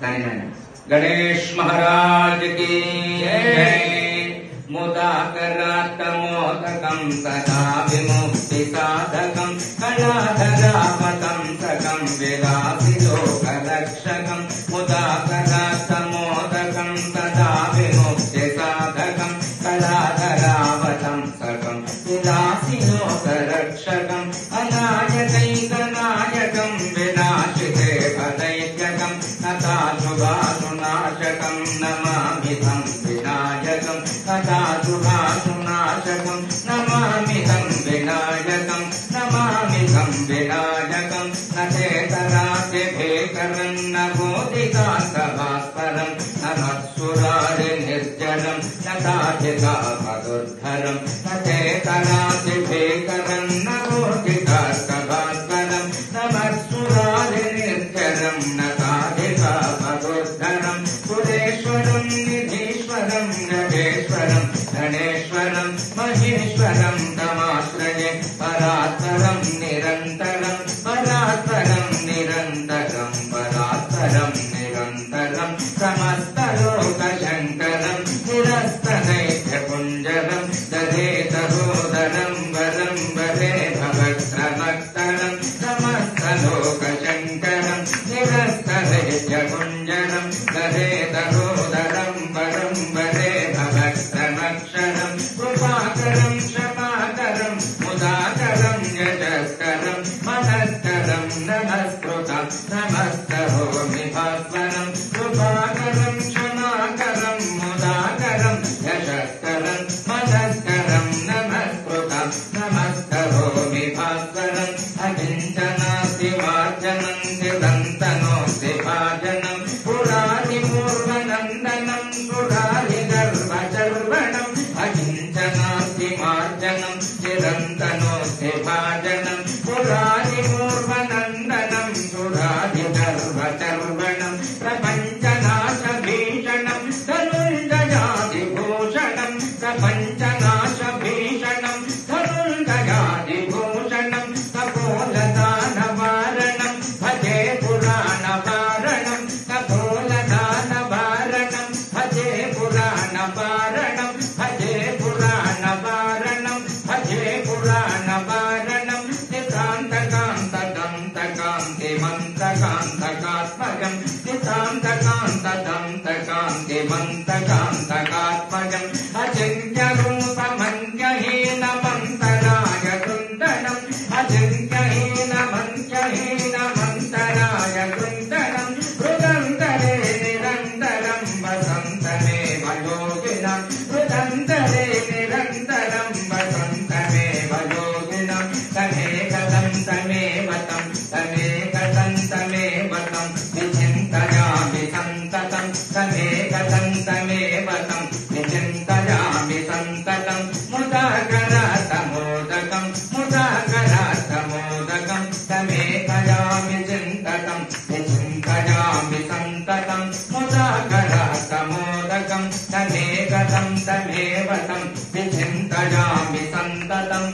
गणेश महाराज की मुदाकरात्तमोदकं सदा विमुक्तिसाधकं कलाधरापतं सकं शुभाशुनाशकं नमामि तं विनायकं नमामि तं विनायकं न चेतराद्यभेकरं न बोधिकान्तभास्करं न मत्सुरारि निर्जनं न ताधिकामदुर्धरं न चेतराद्यभेकरं न बोधिकान्तभास्करं गणेश्वरं महेश्वरं तमाश्रये परात्परं नमस्तभूमि भास्वरम् अकिञ्चनास्ति वाचनं दिदन्तनोऽस्ति भाजनं। पुराणि पूर्वनन्दनं पुराणि गर्भचर्वणम् अकिञ्चनास्ति मार्जनं चिरन्तनोऽस्ति भाजनं। पुराणि पूर्वनन्दनं नितान्तकान्तदन्तकान्तिमन्तकान्तकात्मजं नितान्तकान्तदन्तकान्तिमन्तकान्तकात्मजम् अचिन्त्यरूपमन्यहीनमन्तराय कृन्दनम् अचिन्त्यहीनमन्त्यहीनमन्तराय कृन्दनम् हृदन्तरे निरन्तरं वसन्तमेव योगिनम् हृदन्तरे तमेव तं तमेकदं तमेव तं विचिन्तयामि सन्ततं तमेकदं तमेव तं विचिन्तयामि सन्ततं। मुदाकरातमोदकं मुदाकरातमोदकं तमेकयामि चिन्ततं विचिन्तयामि सन्ततं। मुदाकरातमोदकं तमेकदं तमेव तं विचिन्तयामि सन्ततं